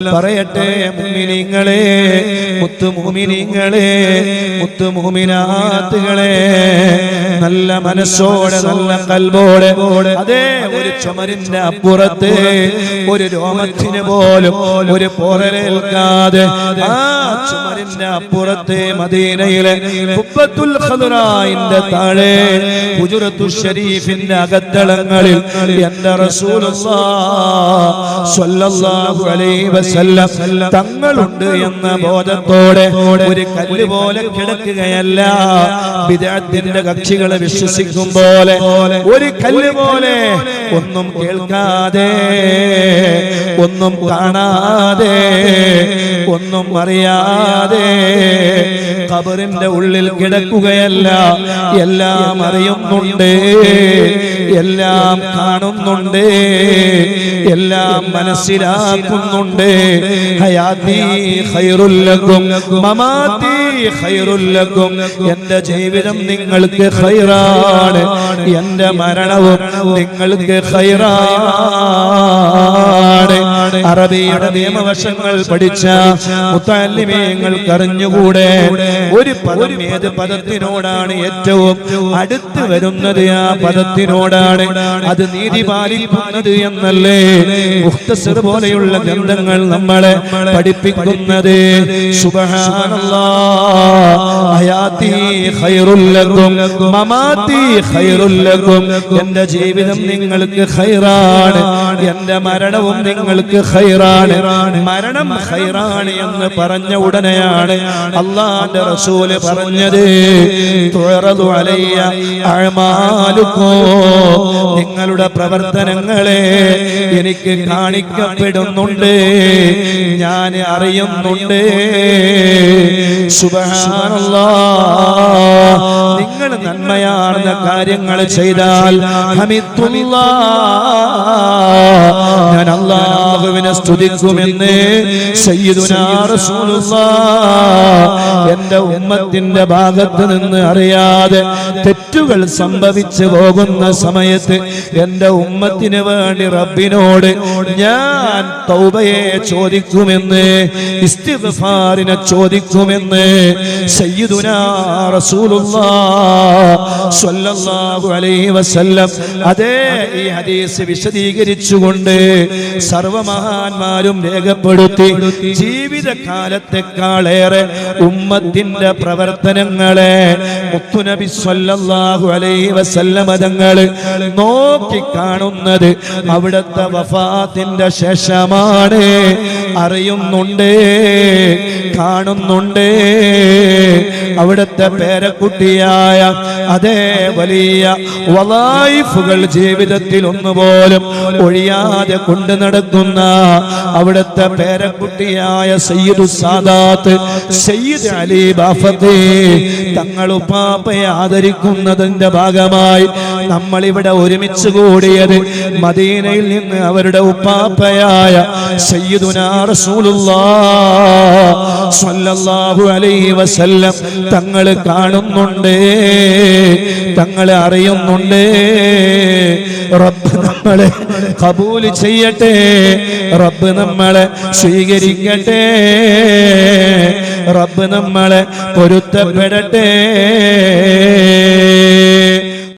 പറയട്ടെ മുമിനിങ്ങളെ മുത്തു മുമിനിങ്ങളെ മുത്തു മുമിനാത്തുകളെ നല്ല മനസ്സോടെ നല്ല കൽബോടെ അതേ ഒരു ചുമരിന്റെ അപ്പുറത്ത് ഒരു രോമത്തിന് പോലും ഒരു പോറലേൽക്കാതെ ആ ചുമരിന്റെ അപ്പുറത്തെ മദീനയിലെ കുബ്ബത്തുൽ ഖദറായിന്റെ താഴെ ഹുജുറത്തു ഷരീഫിന്റെ അകത്തളങ്ങളിൽ എന്റെ റസൂലുള്ളാഹു അലൈഹി വസല്ലം തങ്ങളുണ്ട് എന്ന ബോധത്തോടെ ഒരു കല്ല് പോലെ കിടക്കുകയല്ല. വിദ്യാർത്ഥിന്റെ കക്ഷികളെ വിശ്വസിക്കും പോലെ ഒരു കല്ല് പോലെ ഒന്നും കേൾക്കാതെ ഒന്നും കാണാതെ ഒന്നും അറിയാതെ കബറിന്റെ ഉള്ളിൽ കിടക്കുകയല്ല. എല്ലാം അറിയുന്നുണ്ട് എല്ലാം കാണുന്നുണ്ട് എല്ലാം മനസ്സിലാക്കുന്നുണ്ട്. ഹയാത്തി ഹൈറുല്ലും മമാത്തി ഖൈറുല്ലക്കും എന്റെ ജീവിതം നിങ്ങൾക്ക് ഖൈറാണ്. എന്റെ മരണവും നിങ്ങൾക്ക് ഖൈറാണ് അറബിയുടെ നിയമവശങ്ങൾ പഠിച്ച മുത്താലിമീങ്ങൾക്ക് കറിഞ്ഞുകൂടെ ഒരു പദം ഏത് പദത്തിനോടാണ് ഏറ്റവും അടുത്ത് വരുന്നത് ആ പദത്തിനോടാണ്. അത് നീതി പാലിക്കുന്നത് എന്നല്ലേ? മുഖ്തസർ പോലെയുള്ള ഗ്രന്ഥങ്ങൾ നമ്മളെ പഠിപ്പിക്കുന്നത്. എന്റെ ജീവിതം നിങ്ങൾക്ക് ഹൈറാണ് എന്റെ മരണവും നിങ്ങൾക്ക് ഖൈറാണ് മരണം ഖൈറാണ് എന്ന് പറഞ്ഞ ഉടനെയാണ് അള്ളാന്റെ റസൂൽ പറഞ്ഞത്. നിങ്ങളുടെ പ്രവർത്തനങ്ങളെ എനിക്ക് കാണിക്കപ്പെടുന്നുണ്ട്. ഞാൻ അറിയുന്നുണ്ട്. നിങ്ങൾ നന്മയാർന്ന കാര്യങ്ങൾ ചെയ്താൽ ഹമിത്തുല്ലാ ഞാൻ അള്ളാഹുവിനെ സ്തുതിക്കുമെന്ന് എന്റെ ഉമ്മത്തിന്റെ ഭാഗത്ത് നിന്ന് അറിയാതെ തെറ്റുകൾ സംഭവിച്ചു പോകുന്ന സമയത്ത് എന്റെ ഉമ്മത്തിന് വേണ്ടി റബ്ബിനോട് ഞാൻ തൗബയെ ചോദിക്കുമെന്ന് ഇസ്തിഫാറിനെ ചോദിക്കുമെന്ന് അതേ ഈ ഹദീസ് വിശദീകരിച്ചുകൊണ്ട് സർവമഹാന്മാരും രേഖപ്പെടുത്തി ജീവിതകാലത്തെക്കാളേറെ ഉമ്മത്തിന്റെ പ്രവർത്തനങ്ങളെ മുത്തുനബി സ്വല്ലല്ലാഹു അലൈഹി വസല്ലമ തങ്ങൾ നോക്കി കാണുന്നത് അവിടുത്തെ വഫാത്തിന്റെ ശേഷമാണ്. അറിയുന്നുണ്ട് കാണുന്നുണ്ട്. അവിടുത്തെ പേരക്കുട്ടിയായ അതേ വലിയ വലായിഫുകൾ ജീവിതത്തിൽ ഒന്നുപോലും ഒഴിയാതെ കൊണ്ടു നടക്കുന്ന അവിടുത്തെ പേരക്കുട്ടിയായ സയ്യിദു സാദാത്ത് സയ്യിദ് അലി ബാഫത്തെ തങ്ങൾ ഉപ്പാപ്പയെ ആദരിക്കുന്നതിന്റെ ഭാഗമായി നമ്മൾ ഇവിടെ ഒരുമിച്ച് കൂടിയത് മദീനയിൽ നിന്ന് അവരുടെ ഉപ്പാപ്പയായ സയ്യിദുനാ റസൂലുള്ളാഹ് സ്വല്ലല്ലാഹു അലൈഹി വസല്ലം തങ്ങൾ കാണുന്നുണ്ട് തങ്ങളെ അറിയുന്നുണ്ട്. റബ്ബ് നമ്മളെ കബൂൽ ചെയ്യട്ടെ റബ്ബ് നമ്മളെ സ്വീകരിക്കട്ടെ റബ്ബ് നമ്മളെ പൊരുത്തപ്പെടട്ടെ.